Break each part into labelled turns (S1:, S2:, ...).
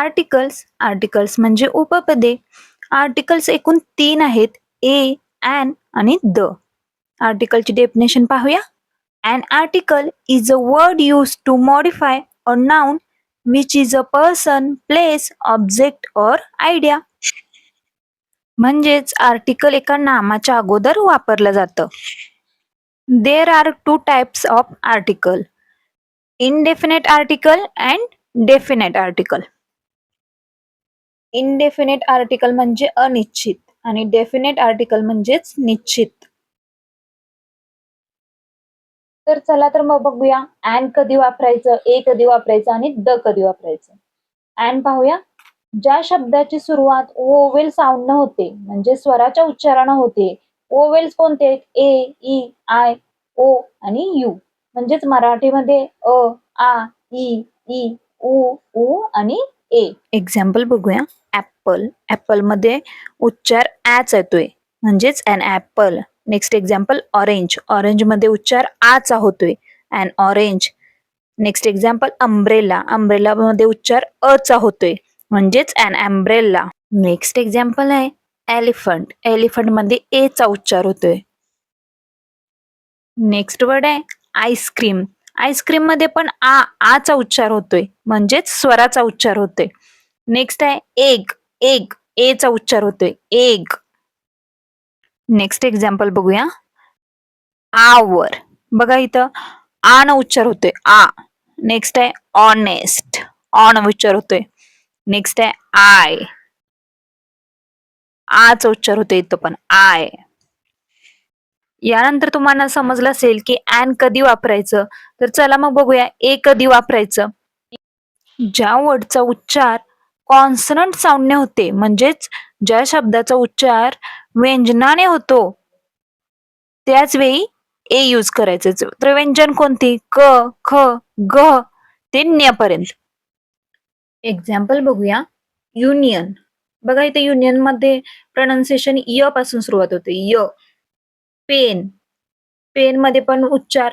S1: Articles articles म्हणजे उपपदे. Articles एकूण तीन आहेत ए अँड आणि द. आर्टिकलची डेफिनेशन पाहूया. An article is a word use to modify a noun which is a person place object or idea म्हणजेच article एका नामाच्या अगोदर वापरलं जातं. There are two types of article indefinite article and definite article indefinite article म्हणजे अनिश्चित. आणि definite article म्हणजेच निश्चित. तर चला तर मग बघूया. अँड कधी वापरायचं? ए कधी वापरायचं? आणि द कधी वापरायचं? अँड पाहूया. ज्या शब्दाची सुरुवात ओवेल साऊंड न होते म्हणजे स्वराच्या उच्चारानं होते ओवेल्स कोणते आहेत? ए ई आय ओ आणि यू म्हणजेच मराठीमध्ये अ आ ई ई उ उ आणि ए एक्झाम्पल बघूया. ऍपल ऍपलमध्ये उच्चार ॲच येतोय. म्हणजेच an apple next example orange ऑरेंजमध्ये उच्चार आचा होतोय. And orange next example umbrella umbrella मध्ये उच्चार अचा होतोय. म्हणजेच अन अम्ब्रेला नेक्स्ट एक्झाम्पल आहे एलिफंट एलिफंटमध्ये ए चा उच्चार होतोय. नेक्स्ट वर्ड आहे आईस्क्रीम आईस्क्रीममध्ये पण आ आचा उच्चार होतोय. म्हणजेच स्वराचा उच्चार होतोय. नेक्स्ट आहे एग एग ए चा उच्चार होतोय. एग नेक्स्ट एक्झाम्पल बघूया. आवर बघा इथं आ न उच्चार होतोय. आ. नेक्स्ट आहे ऑनेस्ट ऑन उच्चार होतोय. नेक्स्ट आहे आय आचा उच्चार होतोय इथं पण. आय यानंतर तुम्हाला समजलं असेल की ॲन कधी वापरायचं. तर चला मग बघूया ए कधी वापरायचं? ज्या वर्डचा उच्चार कॉन्सनंट साऊंडने होते म्हणजेच ज्या शब्दाचा उच्चार व्यंजनाने होतो त्याच वेळी ए यूज करायचं. तर व्यंजन कोणती? क ख ग ते न्यापर्यंत एक्झाम्पल बघूया. युनियन बघा इथे युनियनमध्ये प्रोनाऊन्सिएशन य पासून सुरुवात होते. य पेन. पेन मध्ये पण उच्चार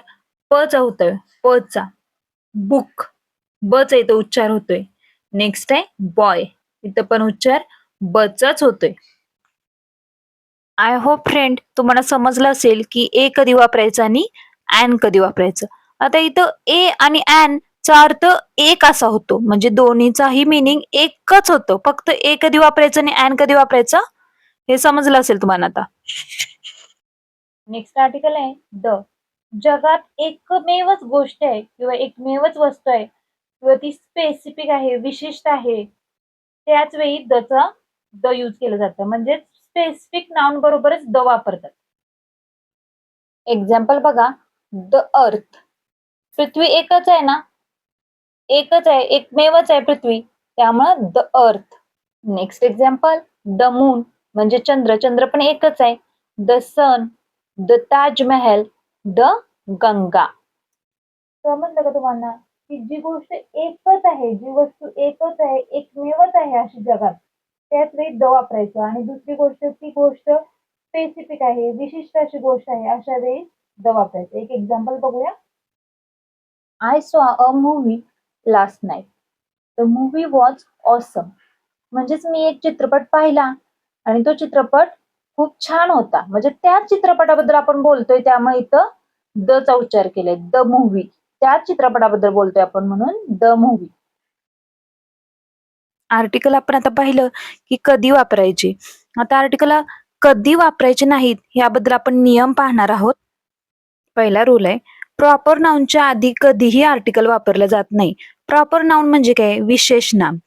S1: प चा होतोय. प चा. बुक. ब चा इथं उच्चार होतोय. नेक्स्ट आहे बॉय इथं पण उच्चार बचाच होतोय. आय होप फ्रेंड तुम्हाला समजलं असेल की ए कधी वापरायचं आणि अँड कधी वापरायचं. आता इथं ए आणि अँड चा अर्थ एक असा होतो. म्हणजे दोन्हीचाही मिनिंग एकच होतो. फक्त ए कधी वापरायचं आणि अँड कधी वापरायचं? हे समजलं असेल तुम्हाला आता. नेक्स्ट आर्टिकल आहे द जगात एकमेवच गोष्ट आहे किंवा एकमेवच वस्तू आहे किंवा ती स्पेसिफिक आहे विशिष्ट आहे त्याच वेळी दचा द यूज केलं जातं. म्हणजे स्पेसिफिक नाउन बरोबरच द वापरतात. एक्झाम्पल बघा द अर्थ पृथ्वी एकच आहे ना? एकच आहे एकमेवच आहे पृथ्वी. त्यामुळं the earth next example the moon म्हणजे चंद्र. चंद्र पण एकच आहे. The sun the Taj Mahal the Ganga समजलं का तुम्हाला की जी गोष्ट एकच आहे जी वस्तू एकच आहे एकमेवच आहे अशी जगात त्याच वेळी द वापरायचं. आणि दुसरी गोष्ट ती गोष्ट स्पेसिफिक आहे विशिष्ट अशी गोष्ट आहे अशा वेळी द वापरायचं. एक एक्झाम्पल बघूया. I saw a movie last night the movie was awesome म्हणजेच मी एक चित्रपट पाहिला आणि तो चित्रपट खूप छान होता. म्हणजे त्याच चित्रपटाबद्दल आपण बोलतोय त्यामुळे इथं द चा उच्चार केलाय द मूव्ही. त्याच चित्रपटाबद्दल बोलतोय आपण म्हणून द मूव्ही. आर्टिकल आपण आता पाहिलं की कधी वापरायचे. आता आर्टिकल कधी वापरायचे नाहीत याबद्दल आपण नियम पाहणार आहोत. पहिला रूल आहे प्रॉपर नाऊनच्या आधी कधीही आर्टिकल वापरलं जात नाही. प्रॉपर नाउन म्हणजे काय? विशेष नाम.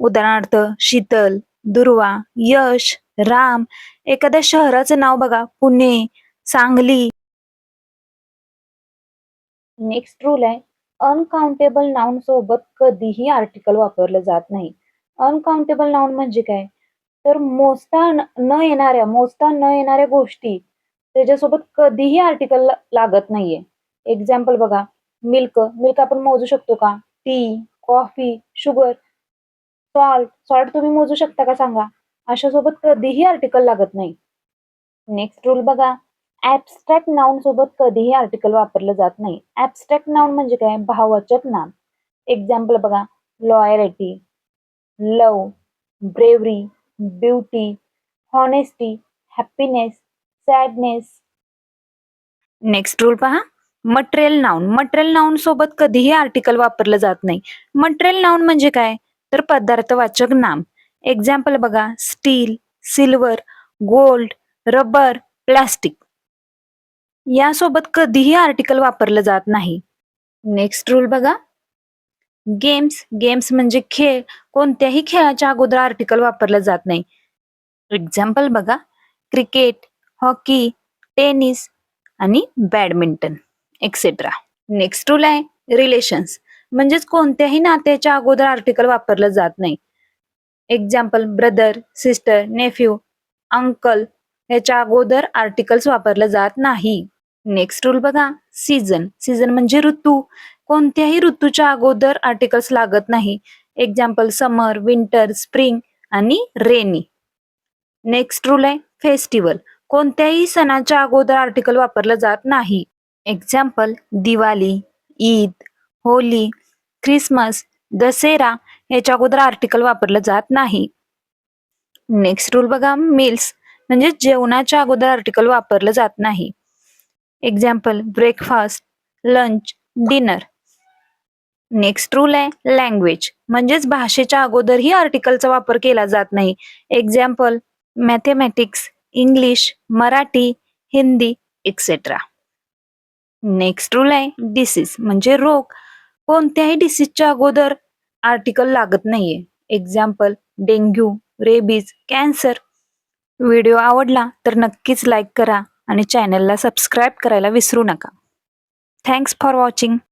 S1: उदाहरणार्थ शीतल दुर्वा यश राम एखाद्या शहराचं नाव बघा. पुणे सांगली. नेक्स्ट रूल आहे. अनकाउंटेबल नाउन सोबत कधीही आर्टिकल वापरलं जात नाही. अनकाउंटेबल नाउन म्हणजे काय? तर मोजता न येणाऱ्या मोजता न येणाऱ्या गोष्टी त्याच्यासोबत कधीही आर्टिकल लागत नाहीये. एक्झाम्पल बघा. मिल्क मिल्क आपण मोजू शकतो का? Tea coffee sugar salt salt तुम्ही मोजू शकता का? सांगा. अशा सोबत कधीही आर्टिकल लागत नाही. नेक्स्ट रूल बघा. ऍबस्ट्रॅक्ट नाउन सोबत कधीही आर्टिकल वापरलं जात नाही. ऍबस्ट्रॅक्ट नाउन म्हणजे काय? भाववाचक नाम. एक्झाम्पल बघा. Loyalty love bravery beauty honesty happiness sadness next rule पहा. मटेरियल नाऊन मटेरियल नाऊन सोबत कधीही आर्टिकल वापरलं जात नाही. मटेरियल नाऊन म्हणजे काय? तर पदार्थवाचक नाम. एक्झाम्पल बघा. Steel silver gold rubber plastic यासोबत कधीही आर्टिकल वापरलं जात नाही. नेक्स्ट रूल बघा. गेम्स गेम्स म्हणजे खेळ. कोणत्याही खेळाच्या अगोदर आर्टिकल वापरलं जात नाही. एक्झाम्पल बघा. क्रिकेट हॉकी टेनिस आणि बॅडमिंटन एक्सेट्रा नेक्स्ट रूल आहे रिलेशन्स म्हणजेच कोणत्याही नात्याच्या अगोदर आर्टिकल वापरलं जात नाही. Example brother sister nephew uncle याच्या अगोदर आर्टिकल्स वापरलं जात नाही. नेक्स्ट रूल बघा. सीझन सीझन म्हणजे ऋतू. कोणत्याही ऋतूच्या अगोदर आर्टिकल्स लागत नाही. एक्झाम्पल समर विंटर स्प्रिंग आणि रेनी नेक्स्ट रूल आहे फेस्टिवल कोणत्याही सणाच्या अगोदर आर्टिकल वापरलं जात नाही. एक्झाम्पल दिवाळी ईद होली ख्रिसमस दसेरा याच्या अगोदर आर्टिकल वापरलं जात नाही. नेक्स्ट रूल बघा मील्स म्हणजे जेवणाच्या अगोदर आर्टिकल वापरलं जात नाही. Example breakfast lunch dinner next rule आहे लँग्वेज म्हणजेच भाषेच्या अगोदरही आर्टिकलचा वापर केला जात नाही. Example mathematics English Marathi Hindi etcetera next rule आहे डिसीज म्हणजे रोग. कोणत्याही डिसीजच्या अगोदर आर्टिकल लागत नाहीये. Example dengue rabies cancer. Video आवडला तर नक्कीच लाईक करा आणि चॅनलला सबस्क्राईब करायला विसरू नका. Thanks for watching